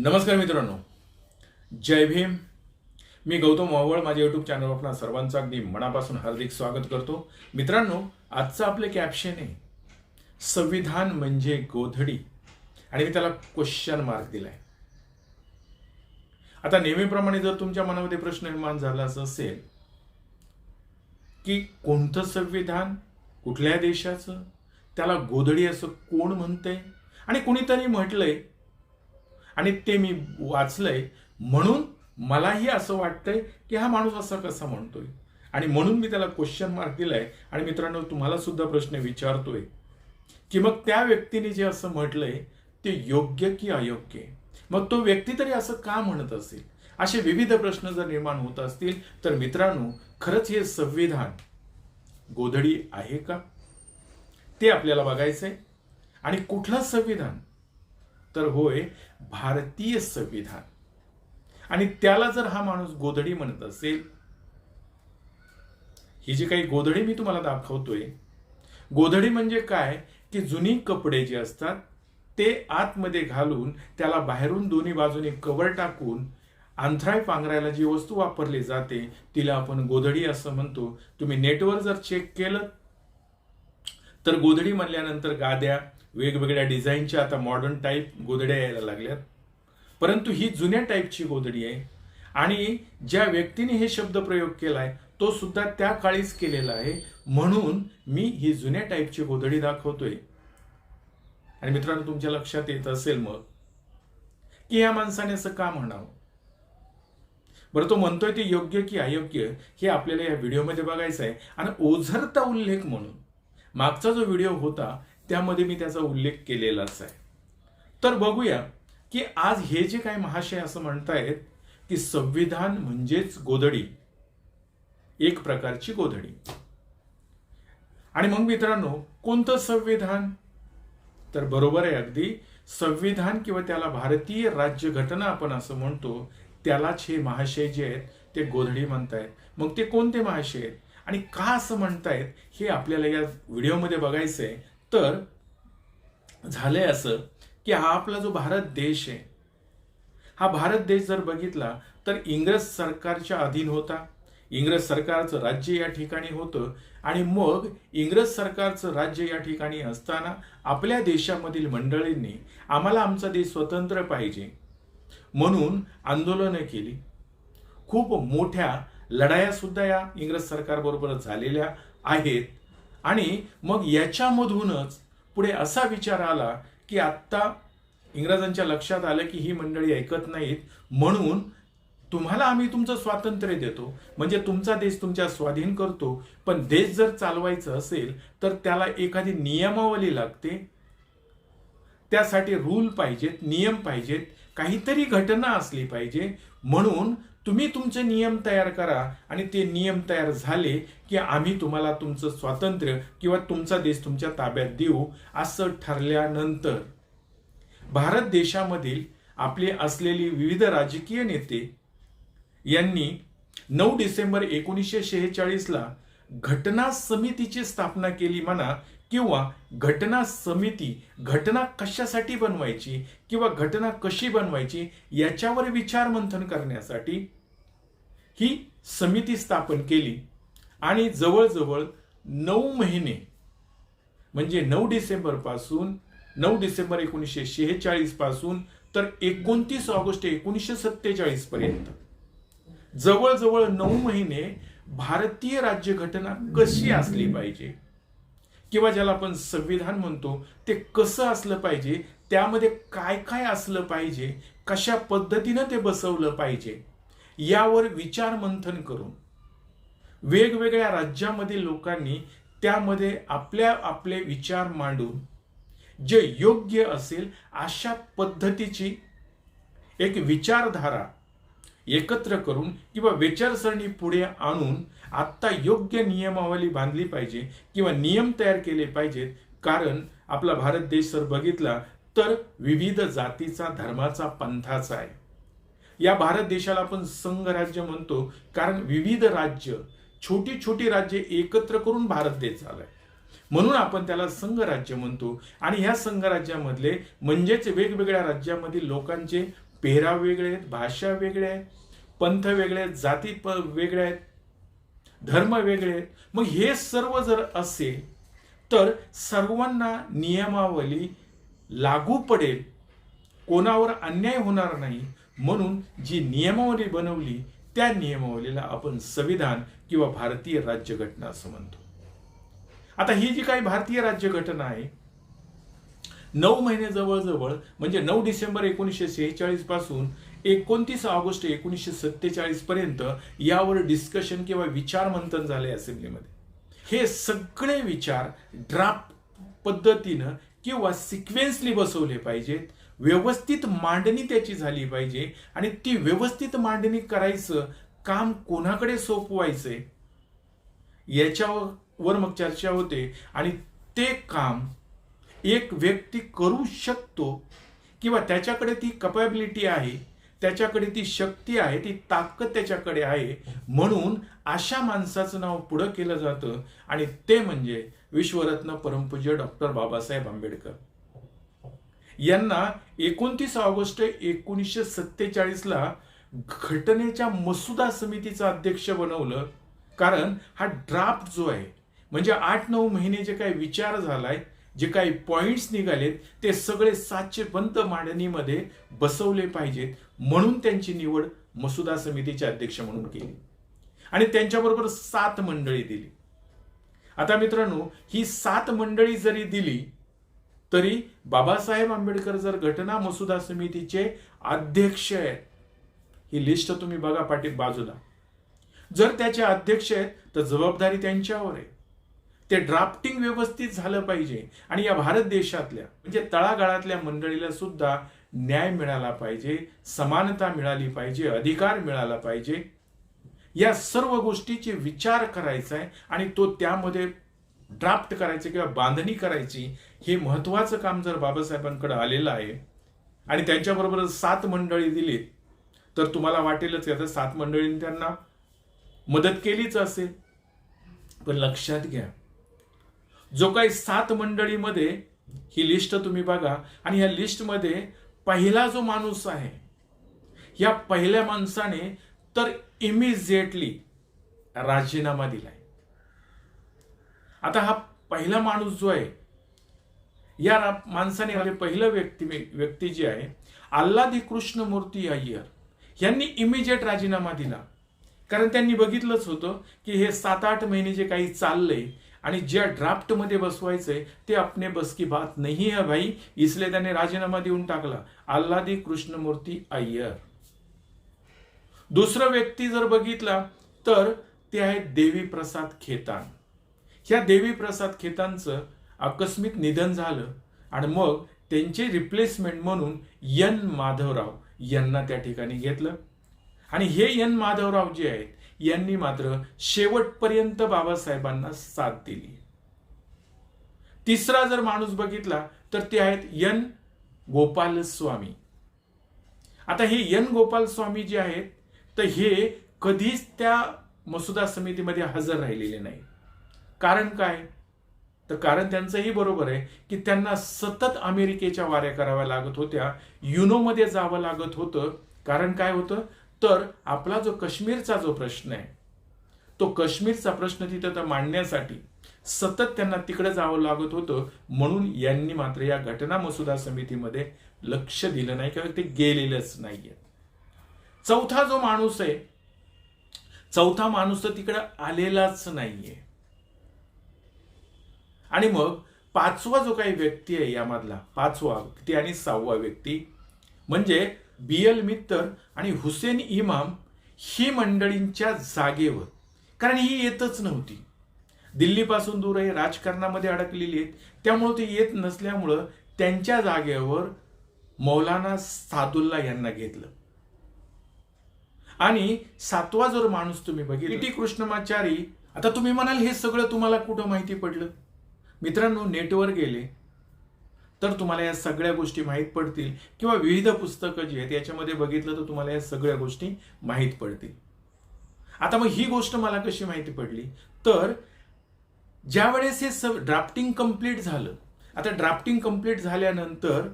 नमस्कार मित्रांनो. जय भीम. मी गौतम वावळ माझ्या युट्यूब चॅनलवर आपला सर्वांचं अगदी मनापासून हार्दिक स्वागत करतो. मित्रांनो आजचं आपले कॅप्शन आहे संविधान म्हणजे गोधडी. आणि मी त्याला क्वेश्चन मार्क दिलाय. आता नेहमीप्रमाणे जर तुमच्या मनामध्ये प्रश्न निर्माण झालाच असेल की कोणतं संविधान कुठल्या देशाचं त्याला गोधडी असं कोण म्हणतंय? आणि कुणीतरी म्हटलंय आणि ते मी वाचलंय. म्हणून मलाही असं वाटतंय की हा माणूस असा कसा म्हणतोय. आणि म्हणून मी त्याला क्वेश्चन मार्क दिलाय. आणि मित्रांनो तुम्हाला सुद्धा प्रश्न विचारतोय की मग त्या व्यक्तीने जे असं म्हटलंय ते योग्य की अयोग्य? मग तो व्यक्ती तरी असं का म्हणत असेल? असे विविध प्रश्न जर निर्माण होत असतील तर मित्रांनो खरंच हे संविधान गोधडी आहे का? ते आपल्याला बघायचंय. आणि कुठलं संविधान? तर होय भारतीय संविधान. आणि त्याला जर हा माणूस गोधडी म्हणत असेल ही जी काही गोधडी मी तुम्हाला दाखवतोय गोधडी म्हणजे काय? की जुनी कपडे जे असतात ते आतमध्ये घालून त्याला बाहेरून दोन्ही बाजूने कवर टाकून अंथराय पांघरायला जी वस्तू वापरली जाते तिला आपण गोधडी असं म्हणतो. तुम्ही नेटवर जर चेक केलं तर गोधडी म्हणल्यानंतर गाद्या वेगवेगळ्या डिझाईनच्या आता मॉडर्न टाईप गोधड्या यायला लागल्यात. परंतु ही जुन्या टाईपची गोधडी आहे आणि ज्या व्यक्तीने हे शब्द प्रयोग केलाय तो सुद्धा त्या काळीच केलेला आहे. म्हणून मी ही जुन्या टाईपची गोधडी दाखवतोय. आणि मित्रांनो तुमच्या लक्षात येत असेल मग की या माणसाने असं का म्हणावं? बरं तो म्हणतोय ते योग्य की अयोग्य हे आपल्याला या व्हिडिओमध्ये बघायचं आहे आणि ओझरता उल्लेख म्हणून. मागचा जो व्हिडिओ होता त्यामध्ये मी त्याचा उल्लेख केलेलाच आहे. तर बघूया की आज हे जे काय महाशय असं म्हणतायत की संविधान म्हणजेच गोधडी. एक प्रकारची गोधडी. आणि मग मित्रांनो कोणतं संविधान? तर बरोबर आहे अगदी. संविधान किंवा त्याला भारतीय राज्यघटना आपण असं म्हणतो त्यालाच हे महाशय जे आहेत ते गोधडी म्हणतायत. मग ते कोणते महाशय आहेत? आणि का असं म्हणतायत हे आपल्याला या व्हिडिओमध्ये बघायचं आहे तर झालंय असं की हा आपला जो भारत देश आहे हा भारत देश जर बघितला तर इंग्रज सरकारच्या अधीन होता. इंग्रज सरकारचं राज्य या ठिकाणी होतं आणि मग इंग्रज सरकारचं राज्य या ठिकाणी असताना आपल्या देशामधील मंडळींनी आम्हाला आमचा देश स्वतंत्र पाहिजे म्हणून आंदोलनं केली. खूप मोठ्या लढाया सुद्धा या इंग्रज सरकारबरोबर झालेल्या आहेत. आणि मग याच्यामधूनच पुढे असा विचार आला की आत्ता इंग्रजांच्या लक्षात आलं की ही मंडळी ऐकत नाहीत. म्हणून तुम्हाला आम्ही तुमचं स्वातंत्र्य देतो. म्हणजे तुमचा देश तुमच्या स्वाधीन करतो. पण देश जर चालवायचं असेल तर त्याला एखादी नियमावली लागते. त्यासाठी रूल पाहिजेत नियम पाहिजेत. काहीतरी घटना असली पाहिजे. म्हणून तुम्ही तुमचे नियम तयार करा आणि ते नियम तयार झाले की आम्ही तुम्हाला तुमचं स्वातंत्र्य किंवा तुमचा देश तुमच्या ताब्यात देऊ असं ठरल्यानंतर भारत देशामधील आपले असलेली विविध राजकीय नेते यांनी नऊ डिसेंबर एकोणीसशे शेहेचाळीसला घटना समितीची स्थापना केली म्हणा किंवा घटना समिती घटना कशासाठी बनवायची किंवा घटना कशी बनवायची याच्यावर विचारमंथन करण्यासाठी ही समिती स्थापन केली. आणि जवळजवळ नऊ महिने म्हणजे नऊ डिसेंबरपासून नऊ डिसेंबर एकोणीसशे शेहेचाळीसपासून तर एकोणतीस ऑगस्ट एकोणीसशे सत्तेचाळीस पर्यंत. जवळजवळ नऊ महिने भारतीय राज्यघटना कशी असली पाहिजे? किंवा ज्याला आपण संविधान म्हणतो ते कसं असलं पाहिजे? त्यामध्ये काय काय असलं पाहिजे? कशा पद्धतीनं ते बसवलं पाहिजे? यावर विचार मंथन करून वेगवेगळ्या राज्यामधील लोकांनी त्यामध्ये आपल्या आपले विचार मांडून जे योग्य असेल अशा पद्धतीची एक विचारधारा एकत्र करून किंवा विचारसरणी पुढे आणून आत्ता योग्य नियमावली बांधली पाहिजे किंवा नियम तयार केले पाहिजेत. कारण आपला भारत देश जर बघितला तर विविध जातीचा धर्माचा पंथाचा आहे. या भारत देशाला आपण संघ राज्य म्हणतो. कारण विविध राज्य छोटी छोटी राज्ये एकत्र करून भारत देश झालाय. म्हणून आपण त्याला संघराज्य म्हणतो. आणि ह्या संघराज्यामधले म्हणजेच वेगवेगळ्या राज्यामधील लोकांचे पेहराव वेगळे आहेत भाषा वेगळ्या आहेत पंथ वेगळे आहेत जाती प वेगळे आहेत धर्म वेगळे आहेत. मग हे सर्व जर असेल तर सर्वांना नियमावली लागू पडेल. कोणावर अन्याय होणार नाही म्हणून जी नियमावली बनवली त्या नियमावलीला आपण संविधान किंवा भारतीय राज्यघटना असं म्हणतो. आता ही जी काही भारतीय राज्यघटना आहे नऊ महिने जवळजवळ म्हणजे नऊ डिसेंबर एकोणीसशे सेहेचाळीसपासून एकोणतीस ऑगस्ट एकोणीसशे सत्तेचाळीस पर्यंत यावर डिस्कशन किंवा विचार मंथन झाले असेंब्लीमध्ये हे सगळे विचार ड्राफ्ट पद्धतीनं किंवा सिक्वेन्सली बसवले पाहिजेत. व्यवस्थित मांडणी त्याची झाली पाहिजे आणि ती व्यवस्थित मांडणी करायचं काम कोणाकडे सोपवायचंय? याच्यावर मग चर्चा होते आणि ते काम एक व्यक्ती करू शकतो किंवा त्याच्याकडे ती कपॅबिलिटी आहे त्याच्याकडे ती शक्ती आहे ती ताकद त्याच्याकडे आहे म्हणून अशा माणसाचं नाव पुढं केलं जातं आणि ते म्हणजे विश्वरत्न परमपूज्य डॉक्टर बाबासाहेब आंबेडकर. यांना एकोणतीस ऑगस्ट एकोणीसशे सत्तेचाळीसला घटनेच्या मसुदा समितीचा अध्यक्ष बनवलं. कारण हा ड्राफ्ट जो आहे म्हणजे आठ नऊ महिने जे काही विचार झालाय जे काही पॉइंट्स निघालेत ते सगळे सातशे पंत मांडणीमध्ये बसवले पाहिजेत. म्हणून त्यांची निवड मसुदा समितीचे अध्यक्ष म्हणून केली. आणि त्यांच्याबरोबर सात मंडळी दिली. आता मित्रांनो ही सात मंडळी जरी दिली तरी बाबासाहेब आंबेडकर जर घटना मसुदा समितीचे अध्यक्ष आहेत ही लिस्ट तुम्ही बघा पाठी बाजूला. जर त्याचे अध्यक्ष आहेत तर जबाबदारी त्यांच्यावर आहे. ते ड्राफ्टिंग व्यवस्थित झालं पाहिजे आणि या भारत देशातल्या म्हणजे तळागाळातल्या मंडळीला सुद्धा न्याय मिळाला पाहिजे समानता मिळाली पाहिजे अधिकार मिळाला पाहिजे. या सर्व गोष्टीचे विचार करायचा आहे आणि तो त्यामध्ये ड्राफ्ट करायचे किंवा बांधणी करायची हे महत्वाचं काम जर बाबासाहेबांकडे आलेलं आहे आणि त्यांच्याबरोबर सात मंडळी दिलीत तर तुम्हाला वाटेलच आता सात मंडळींनी त्यांना मदत केलीच असेल. पण लक्षात घ्या जो काही सात मंडळीमध्ये ही लिस्ट तुम्ही बघा आणि ह्या लिस्टमध्ये पहिला जो माणूस आहे या पहिल्या माणसाने तर इमिजिएटली राजीनामा दिलाय. आता हा पहिला माणूस जो आहे या माणसाने म्हणजे पहिलं व्यक्ती व्यक्ती जी आहे अल्लादी कृष्णमूर्ती अय्यर यांनी इमिजिएट राजीनामा दिला. कारण त्यांनी बघितलंच होतं की हे सात आठ महिने जे काही चाललंय आणि ज्या ड्राफ्टमध्ये बसवायचंय ते अपने बस की बात नाही है भाई. इसले त्याने राजीनामा देऊन टाकला. अल्लादी कृष्णमूर्ती अय्यर. दुसरं व्यक्ती जर बघितला तर ते आहेत देवी प्रसाद खेतान. ह्या देवी प्रसाद आकस्मिक निधन झालं आणि मग त्यांचे रिप्लेसमेंट म्हणून एन माधवराव यांना त्या ठिकाणी घेतलं. आणि हे एन माधवराव जे आहेत यांनी मात्र शेवटपर्यंत बाबासाहेबांना साथ दिली. तिसरा जर माणूस बघितला तर ते आहेत एन गोपाल स्वामी आता हे यन गोपाल स्वामी जे आहेत तर हे कधीच त्या मसुदा समितीमध्ये हजर राहिलेले नाही कारण काय? तर कारण त्यांचंही बरोबर आहे की त्यांना सतत अमेरिकेच्या वाऱ्या कराव्या लागत होत्या. युनोमध्ये जावं लागत होतं. कारण काय होतं? तर आपला जो काश्मीरचा जो प्रश्न आहे तो काश्मीरचा प्रश्न तिथं तर मांडण्यासाठी सतत त्यांना तिकडे जावं लागत होतं. म्हणून यांनी मात्र या घटना मसुदा समितीमध्ये लक्ष दिलं नाही किंवा ते गेलेलंच नाहीये. चौथा जो माणूस आहे चौथा माणूस तर तिकडे आलेलाच नाहीये. आणि मग पाचवा जो काही व्यक्ती आहे यामधला पाचवा व्यक्ती आणि सहावा व्यक्ती म्हणजे बी एल मित्तर आणि हुसेन इमाम ही मंडळींच्या जागेवर. कारण ही येतच नव्हती. दिल्लीपासून दूर आहे राजकारणामध्ये अडकलेली आहेत. त्यामुळे ते येत नसल्यामुळं त्यांच्या जागेवर मौलाना सादुल्ला यांना घेतलं. आणि सातवा जर माणूस तुम्ही बघितला कृष्णमाचारी. आता तुम्ही म्हणाल हे सगळं तुम्हाला कुठं माहिती पडलं? मित्रांनो नेटवर गेले तर तुम्हाला या सगळ्या गोष्टी माहीत पडतील. किंवा विविध पुस्तकं जी आहेत याच्यामध्ये बघितलं तर तुम्हाला या सगळ्या गोष्टी माहीत पडतील. आता मग ही गोष्ट मला कशी माहिती पडली? तर ज्या वेळेस हे सब ड्राफ्टिंग कंप्लीट झालं आता ड्राफ्टिंग कंप्लीट झाल्यानंतर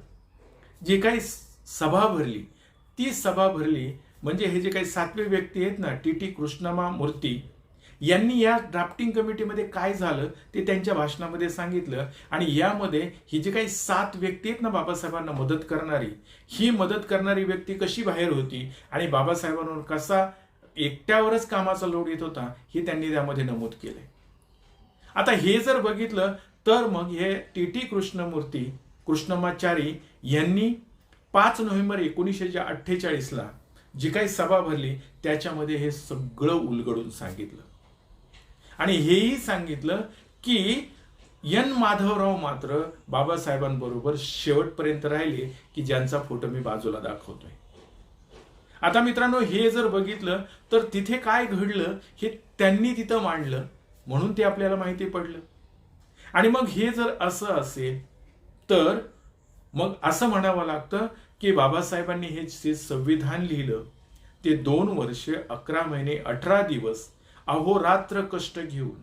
जे काही सभा भरली ती सभा भरली म्हणजे हे जे काही सातवे व्यक्ती आहेत ना टी टी कृष्णमा मूर्ती यांनी या ड्राफ्टिंग कमिटीमध्ये काय झालं ते त्यांच्या भाषणामध्ये सांगितलं आणि यामध्ये ही जी काही सात व्यक्ती आहेत ना बाबासाहेबांना मदत करणारी ही मदत करणारी व्यक्ती कशी बाहेर होती आणि बाबासाहेबांवर कसा एकट्यावरच कामाचा लोड येत होता हे त्यांनी त्यामध्ये नमूद केलंय. आता हे जर बघितलं तर मग हे टी टी कृष्णमूर्ती कृष्णमाचारी यांनी पाच नोव्हेंबर एकोणीसशे अठ्ठेचाळीसला जी काही सभा भरली त्याच्यामध्ये हे सगळं उलगडून सांगितलं. आणि हेही सांगितलं की एन माधवराव मात्र बाबासाहेबांबरोबर शेवटपर्यंत राहिले की ज्यांचा फोटो मी बाजूला दाखवतोय. आता मित्रांनो हे जर बघितलं तर तिथे काय घडलं हे त्यांनी तिथं मांडलं म्हणून ते आपल्याला माहिती पडलं. आणि मग हे जर असं असेल तर मग असं म्हणावं लागतं की बाबासाहेबांनी हे जे संविधान लिहिलं ते दोन वर्ष अकरा महिने अठरा दिवस अहोरात्र कष्ट घेऊन.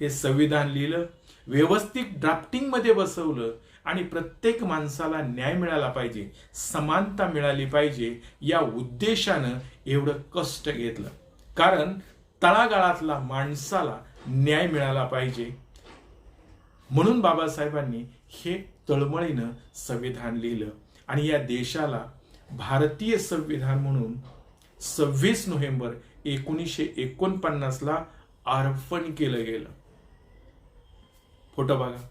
हे संविधान लिहिलं व्यवस्थित ड्राफ्टिंगमध्ये बसवलं आणि प्रत्येक माणसाला न्याय मिळाला पाहिजे समानता मिळाली पाहिजे या उद्देशानं एवढं कष्ट घेतलं. कारण तळागाळातला माणसाला न्याय मिळाला पाहिजे. म्हणून बाबासाहेबांनी हे तळमळीनं संविधान लिहिलं आणि या देशाला भारतीय संविधान म्हणून सव्वीस नोव्हेंबर एकोणीसशे एकोणपन्नासला अर्पण केलं गेलं. फोटो बघा.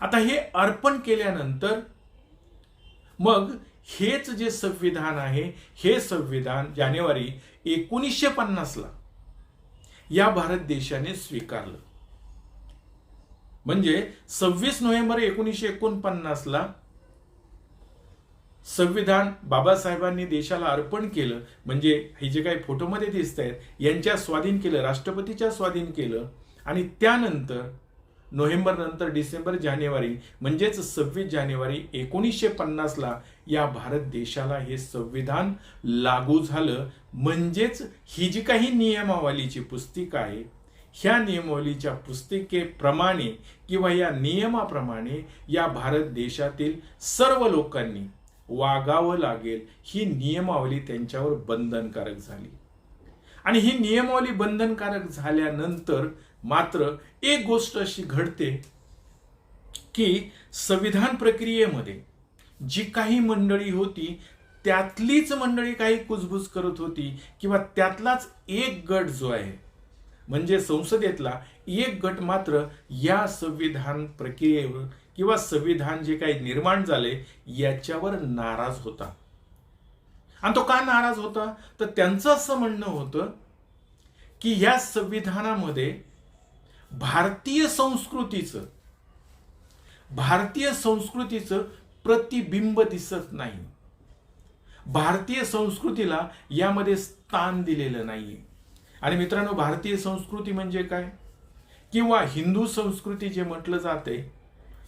आता हे अर्पण केल्यानंतर मग हेच जे संविधान आहे हे संविधान जानेवारी एकोणीसशे पन्नासला या भारत देशाने स्वीकारलं. म्हणजे सव्वीस नोव्हेंबर एकोणीसशे एकोणपन्नासला संविधान बाबासाहेबांनी देशाला अर्पण केलं म्हणजे हे जे काही फोटोमध्ये दिसत आहेत यांच्या स्वाधीन केलं राष्ट्रपतीच्या स्वाधीन केलं आणि त्यानंतर नोव्हेंबर नंतर डिसेंबर जानेवारी म्हणजेच सव्वीस जानेवारी एकोणीसशे पन्नासला या भारत देशाला हे संविधान लागू झालं. म्हणजेच ही जी काही नियमावलीची पुस्तिका आहे ह्या नियमावलीच्या पुस्तिकेप्रमाणे किंवा या नियमाप्रमाणे या भारत देशातील सर्व लोकांनी वागावं लागेल ही नियमावली त्यांच्यावर बंधनकारक झाली. आणि ही नियमावली बंधनकारक झाल्यानंतर मात्र एक गोष्ट अशी घडते की संविधान प्रक्रियेमध्ये जी काही मंडळी होती त्यातलीच मंडळी काही कुजबुज करत होती किंवा त्यातलाच एक गट जो आहे म्हणजे संसदेतला एक गट मात्र या संविधान प्रक्रियेवर किंवा संविधान जे काही निर्माण झाले याच्यावर नाराज होता. आणि तो का नाराज होता? तर त्यांचं असं म्हणणं होतं की या संविधानामध्ये भारतीय संस्कृतीचं भारतीय संस्कृतीचं प्रतिबिंब दिसत नाही. भारतीय संस्कृतीला यामध्ये स्थान दिलेलं नाही आणि मित्रांनो भारतीय संस्कृती म्हणजे काय? किंवा हिंदू संस्कृती जे म्हटलं जाते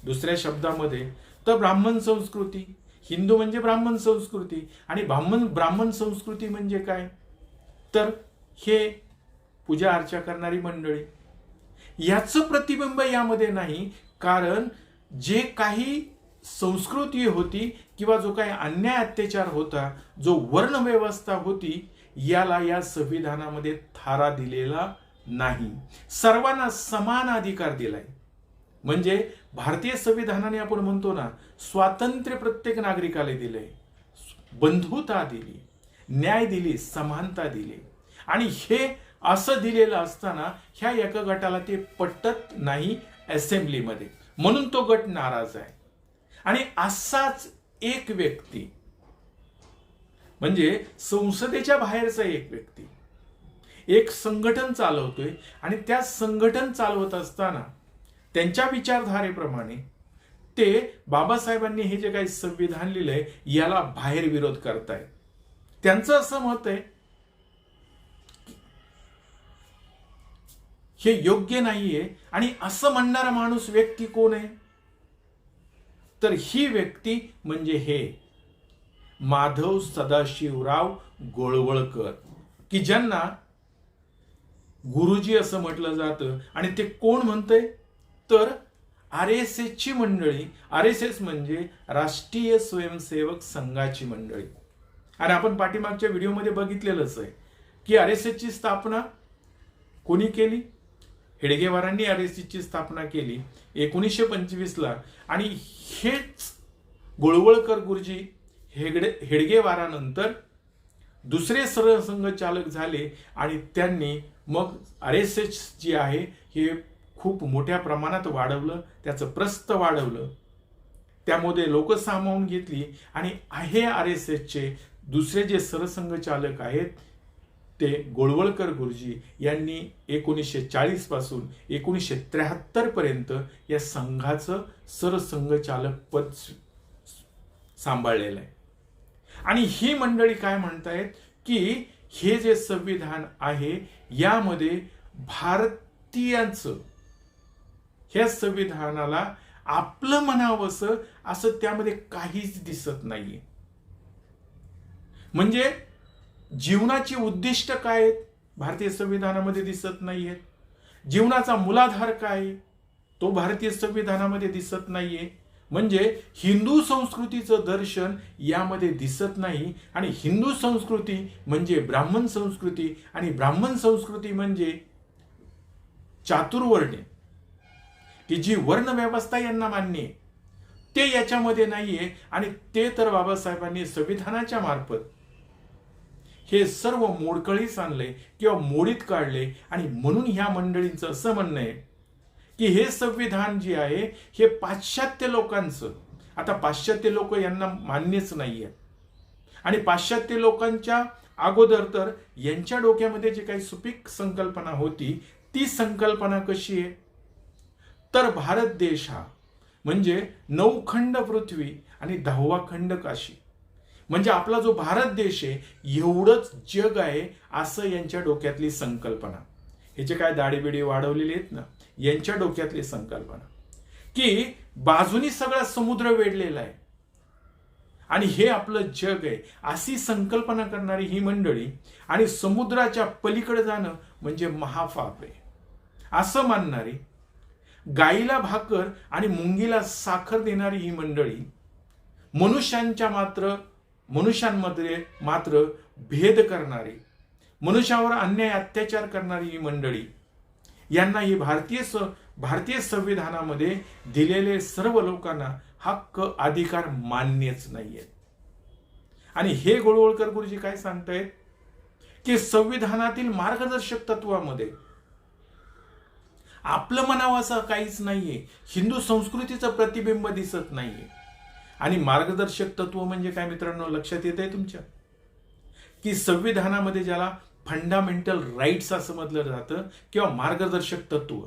दुसऱ्या शब्दामध्ये तर ब्राह्मण संस्कृती. हिंदू म्हणजे ब्राह्मण संस्कृती आणि ब्राह्मण ब्राह्मण संस्कृती म्हणजे काय? तर हे पूजा अर्चा करणारी मंडळी. याचं प्रतिबिंब यामध्ये नाही कारण जे काही संस्कृती होती किंवा जो काही अन्याय अत्याचार होता जो वर्णव्यवस्था होती याला या संविधानामध्ये थारा दिलेला नाही. सर्वांना समान अधिकार दिलाय. म्हणजे भारतीय संविधानाने आपण म्हणतो ना स्वातंत्र्य प्रत्येक नागरिकाला दिले बंधुता दिली न्याय दिली समानता दिली. आणि हे असं दिलेलं असताना ह्या एका गटाला ते पटत नाही असेंब्लीमध्ये. म्हणून तो गट नाराज आहे. आणि असाच एक व्यक्ती म्हणजे संसदेच्या बाहेरचा एक व्यक्ती एक संघटन चालवतोय आणि त्या संघटन चालवत असताना त्यांच्या विचारधारेप्रमाणे ते बाबासाहेबांनी हे जे काही संविधान लिहिलंय याला बाहेर विरोध करतायत. त्यांचं असं मत आहे हे योग्य नाहीये आणि असं म्हणणारा माणूस व्यक्ती कोण आहे? तर ही व्यक्ती म्हणजे हे माधव सदाशिवराव गोळवळकर की ज्यांना गुरुजी असं म्हटलं जातं आणि ते कोण म्हणतंय? तर आर एस एसची मंडळी आर एस एस म्हणजे राष्ट्रीय स्वयंसेवक संघाची मंडळी. आणि आपण पाठीमागच्या व्हिडिओमध्ये बघितलेलंच आहे की आर एस एसची स्थापना कोणी केली? हेडगेवारांनी आर एस एसची स्थापना केली एकोणीसशे पंचवीसला. आणि हेच गोळवळकर गुरुजी हेगडे हेडगेवारानंतर दुसरे सरसंघचालक झाले आणि त्यांनी मग आर एस एस जी आहे हे खूप मोठ्या प्रमाणात वाढवलं त्याचं प्रस्त वाढवलं. त्यामध्ये लोक सामावून घेतली आणि आहे आर एस एसचे दुसरे जे सरसंघचालक आहेत ते गोळवळकर गुरुजी यांनी एकोणीसशे चाळीसपासून एकोणीसशे त्र्याहत्तर पर्यंत या संघाचं सरसंघचालक पद सांभाळलेलं आहे. आणि ही मंडळी काय म्हणतायत की हे जे संविधान आहे यामध्ये भारतीयांचं ह्या संविधानाला आपलं म्हणावंसं असं त्यामध्ये काहीच दिसत नाहीये. म्हणजे जीवनाची उद्दिष्ट काय आहेत? भारतीय संविधानामध्ये दिसत नाहीयेत. जीवनाचा मूलाधार काय? तो भारतीय संविधानामध्ये दिसत नाहीये. म्हणजे हिंदू संस्कृतीचं दर्शन यामध्ये दिसत नाही आणि हिंदू संस्कृती म्हणजे ब्राह्मण संस्कृती आणि ब्राह्मण संस्कृती म्हणजे चातुर्वर्णे की जी वर्णव्यवस्था यांना मान्य आहे ते याच्यामध्ये नाहीये. आणि ते तर बाबासाहेबांनी संविधानाच्या मार्फत हे सर्व मोडकळीस आणले किंवा मोडीत काढले. आणि म्हणून ह्या मंडळींचं असं म्हणणं आहे की हे संविधान जे आहे हे पाश्चात्य लोकांचं. आता पाश्चात्य लोक यांना मान्यच नाहीये. आणि पाश्चात्य लोकांच्या अगोदर तर यांच्या डोक्यामध्ये जी काही सुपीक संकल्पना होती ती संकल्पना कशी आहे? तर भारत देश हा. म्हणजे नऊ खंड पृथ्वी आणि दहावा खंड काशी. म्हणजे आपला जो भारत देश आहे एवढंच जग आहे असं यांच्या डोक्यातली संकल्पना. ह्याचे काय दाढीबिडी वाढवलेली आहेत ना? यांच्या डोक्यातली संकल्पना. की बाजूनी सगळा समुद्र वेढलेला आहे. आणि हे आपलं जग आहे. अशी संकल्पना करणारी ही मंडळी आणि समुद्राच्या पलीकडे जाणं म्हणजे महापाप आहे. असं मानणारी गाईला भाकर आणि मुंगीला साखर देणारी ही मंडळी मनुष्यांच्या मात्र मनुष्यांमध्ये मात्र भेद करणारी मनुष्यावर अन्याय अत्याचार करणारी ही मंडळी यांना ही भारतीय स भारतीय संविधानामध्ये दिलेले सर्व लोकांना हक्क अधिकार मान्यच नाहीयेत. आणि हे गोळवळकर गुरुजी काय सांगतायत? की संविधानातील मार्गदर्शक तत्वामध्ये आपलं म्हणावं असं काहीच नाहीये. हिंदू संस्कृतीचं प्रतिबिंब दिसत नाहीये. आणि मार्गदर्शक तत्व म्हणजे काय मित्रांनो लक्षात येत आहे तुमच्या? की संविधानामध्ये ज्याला फंडामेंटल राईट्स असं म्हटलं जातं किंवा मार्गदर्शक तत्व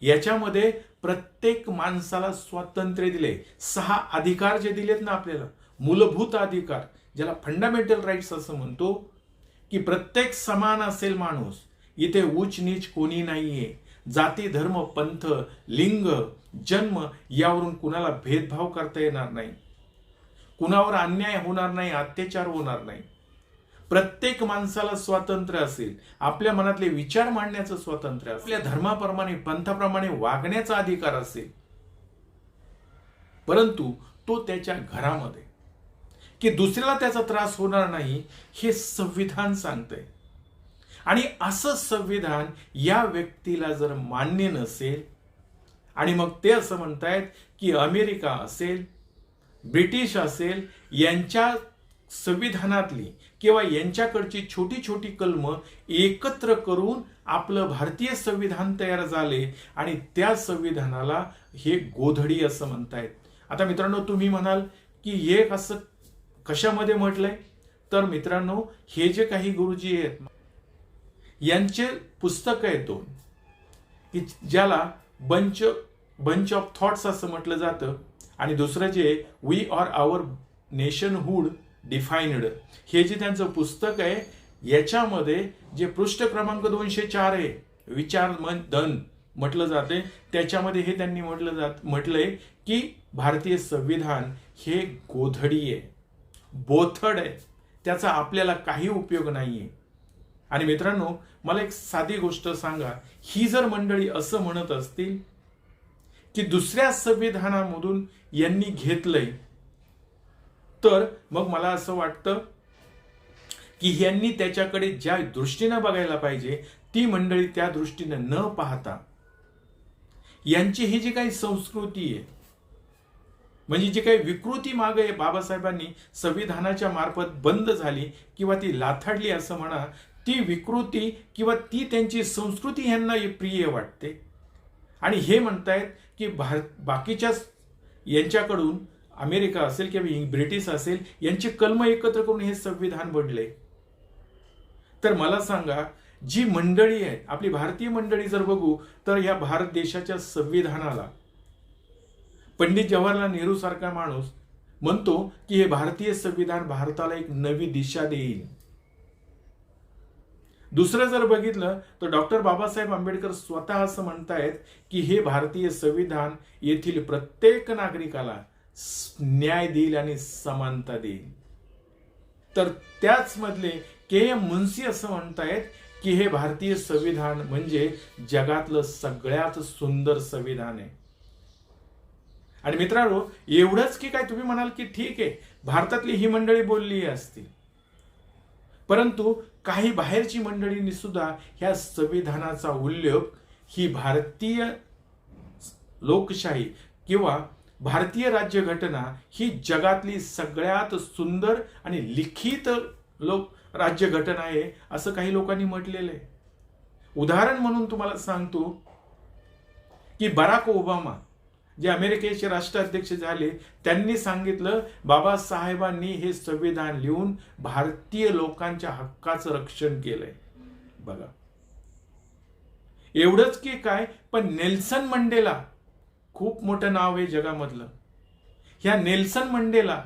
याच्यामध्ये प्रत्येक माणसाला स्वातंत्र्य दिले. सहा अधिकार जे दिलेत ना आपल्याला मूलभूत अधिकार ज्याला फंडामेंटल राईट्स असं म्हणतो की प्रत्येक समान असेल माणूस इथे उच्च नीच कोणी नाहीये. जाती धर्म पंथ लिंग जन्म यावरून कुणाला भेदभाव करता येणार नाही. कुणावर अन्याय होणार नाही अत्याचार होणार नाही. प्रत्येक माणसाला स्वातंत्र्य असेल. आपल्या मनातले विचार मांडण्याचं स्वातंत्र्य आपल्या धर्माप्रमाणे पंथाप्रमाणे वागण्याचा अधिकार असेल. परंतु तो त्याच्या घरामध्ये. की दुसऱ्याला त्याचा त्रास होणार नाही हे संविधान सांगतंय. आणि असं संविधान या व्यक्तीला जर मान्य नसेल आणि मग ते असं म्हणतायत की अमेरिका असेल ब्रिटिश असेल यांच्या संविधानातली किंवा यांच्याकडची छोटी छोटी कलम एकत्र करून आपलं भारतीय संविधान तयार झाले आणि त्या संविधानाला हे गोधडी असं म्हणतायत. आता मित्रांनो तुम्ही म्हणाल की हे असं कशामध्ये म्हटलंय? तर मित्रांनो हे जे काही गुरुजी आहेत यांचे पुस्तक आहे दोन. की ज्याला बंच बंच ऑफ थॉट्स असं म्हटलं जातं. आणि दुसरं जे we are our nationhood defined हे जे त्यांचं पुस्तक आहे याच्यामध्ये जे पृष्ठ क्रमांक दोनशे चार आहे विचार मन धन म्हटलं जाते. त्याच्यामध्ये हे त्यांनी म्हटलं जात म्हटलंय की भारतीय संविधान हे गोधडी आहे. बोथड आहे. त्याचा आपल्याला काही उपयोग नाही आहे आणि मित्रांनो मला एक साधी गोष्ट सांगा. ही जर मंडळी असं म्हणत असतील की दुसऱ्या संविधानामधून यांनी घेतलंय तर मग मला असं वाटतं की यांनी त्याच्याकडे ज्या दृष्टीनं बघायला पाहिजे ती मंडळी त्या दृष्टीनं न पाहता यांची ही जी काही संस्कृती आहे म्हणजे जी काही विकृती माग आहे बाबासाहेबांनी संविधानाच्या मार्फत बंद झाली किंवा ती लाथाडली असं म्हणा ती विकृती किंवा ती त्यांची संस्कृती ह्यांना प्रिय वाटते. आणि हे म्हणतायत की भार बाकीच्या यांच्याकडून अमेरिका असेल किंवा ब्रिटिश असेल यांची कलम एकत्र करून हे संविधान बनले. तर मला सांगा जी मंडळी आहे आपली भारतीय मंडळी जर बघू तर या भारत देशाच्या संविधानाला पंडित जवाहरलाल नेहरू सारखा माणूस म्हणतो की हे भारतीय संविधान भारताला एक नवी दिशा देईल दुसरं जर बघितलं तर डॉक्टर बाबासाहेब आंबेडकर स्वतः असं म्हणतायत की हे भारतीय संविधान येथील प्रत्येक नागरिकाला न्याय देईल आणि समानता देईल. तर त्याच मधले के एम मुन्सी असं म्हणतायत की हे भारतीय संविधान म्हणजे जगातलं सगळ्यात सुंदर संविधान आहे. आणि मित्रांनो एवढंच की काय तुम्ही म्हणाल की ठीक आहे भारतातली ही मंडळी बोलली असतील परंतु काही बाहेरची मंडळींनी सुद्धा ह्या संविधानाचा उल्लेख ही भारतीय लोकशाही किंवा भारतीय राज्यघटना ही जगातली सगळ्यात सुंदर आणि लिखित लोक राज्यघटना आहे असं काही लोकांनी म्हटलेलं आहे. उदाहरण म्हणून तुम्हाला सांगतो की बराक ओबामा जे अमेरिकेचे राष्ट्राध्यक्ष झाले त्यांनी सांगितलं बाबासाहेबांनी हे संविधान लिहून भारतीय लोकांच्या हक्काचं रक्षण केलंय. बघा. एवढंच की काय पण नेल्सन मंडेला खूप मोठं नाव आहे जगामधलं. ह्या नेल्सन मंडेला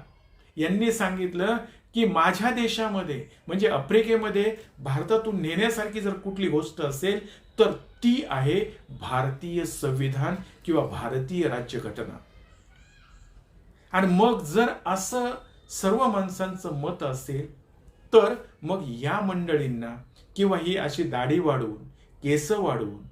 यांनी सांगितलं की माझ्या देशामध्ये म्हणजे आफ्रिकेमध्ये भारतातून नेण्यासारखी जर कुठली गोष्ट असेल तर ती आहे भारतीय संविधान किंवा भारतीय राज्यघटना. आणि मग जर असं सर्व माणसांचं मत असेल तर मग या मंडळींना किंवा ही अशी दाढी वाढवून केस वाढवून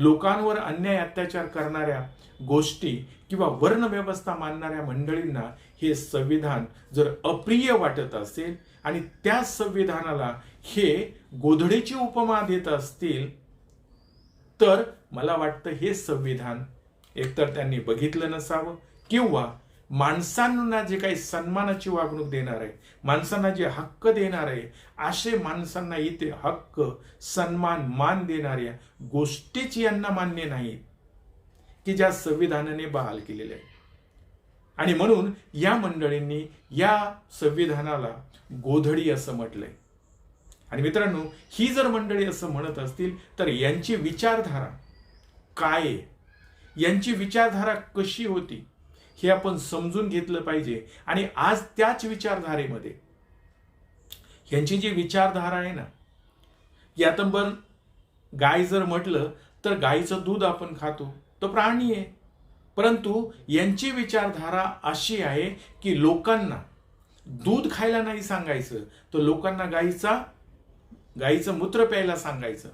लोकांवर अन्याय अत्याचार करणाऱ्या गोष्टी किंवा वर्णव्यवस्था मानणाऱ्या मंडळींना हे संविधान जर अप्रिय वाटत असेल आणि त्या संविधानाला हे गोधडीची उपमा देत असतील तर मला वाटतं हे संविधान एकतर त्यांनी बघितलं नसावं किंवा माणसांना जे काही सन्मानाची वागणूक देणार आहे माणसांना जे हक्क देणार आहे असे माणसांना इथे हक्क सन्मान मान देणाऱ्या गोष्टीच यांना मान्य नाहीत की ज्या संविधानाने बहाल केलेल्या आहे आणि म्हणून या मंडळींनी या संविधानाला गोधडी असं म्हटलंय. आणि मित्रांनो ही जर मंडळी असं म्हणत असतील तर यांची विचारधारा काय यांची विचारधारा कशी होती? हे आपण समजून घेतलं पाहिजे. आणि आज त्याच विचारधारेमध्ये यांची जी विचारधारा आहे ना यात पण गाय जर म्हटलं तर गायीचं दूध आपण खातो तो प्राणी आहे. परंतु यांची विचारधारा अशी आहे की लोकांना दूध खायला नाही सांगायचं तर लोकांना गायीचा गायीचं मूत्र प्यायला सांगायचं.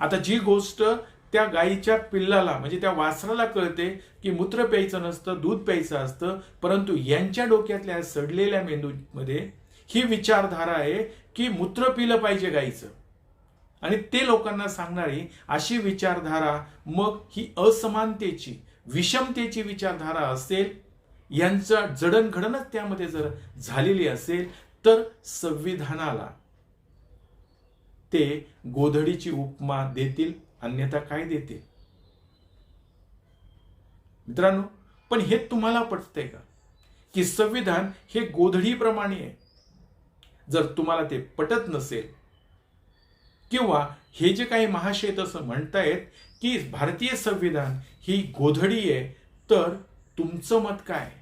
आता जी गोष्ट त्या गायीच्या पिल्लाला म्हणजे त्या वासराला कळते की मूत्र प्यायचं नसतं दूध प्यायचं असतं परंतु यांच्या डोक्यातल्या सडलेल्या मेंदूमध्ये ही विचारधारा आहे की मूत्र पिलं पाहिजे गायीचं आणि ते लोकांना सांगणारी अशी विचारधारा मग ही असमानतेची विषमतेची विचारधारा असेल यांचं जडणघडणच त्यामध्ये जर झालेली असेल तर संविधानाला ते गोधडीची उपमा देतील. अन्यथा काय देते? मित्रांनो पण हे तुम्हाला पटतंय का? की संविधान हे गोधडीप्रमाणे आहे. जर तुम्हाला ते पटत नसेल किंवा हे जे काही महाशेत असं म्हणतायत की भारतीय संविधान ही गोधडी आहे तर तुमचं मत काय?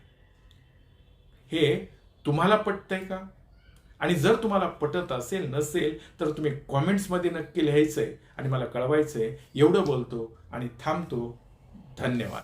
हे तुम्हाला पटतंय का? आणि जर तुम्हाला पटत असेल नसेल तर तुम्ही कॉमेंट्समध्ये नक्की लिहायचंय आणि मला कळवायचंय. एवढं बोलतो आणि थांबतो. धन्यवाद.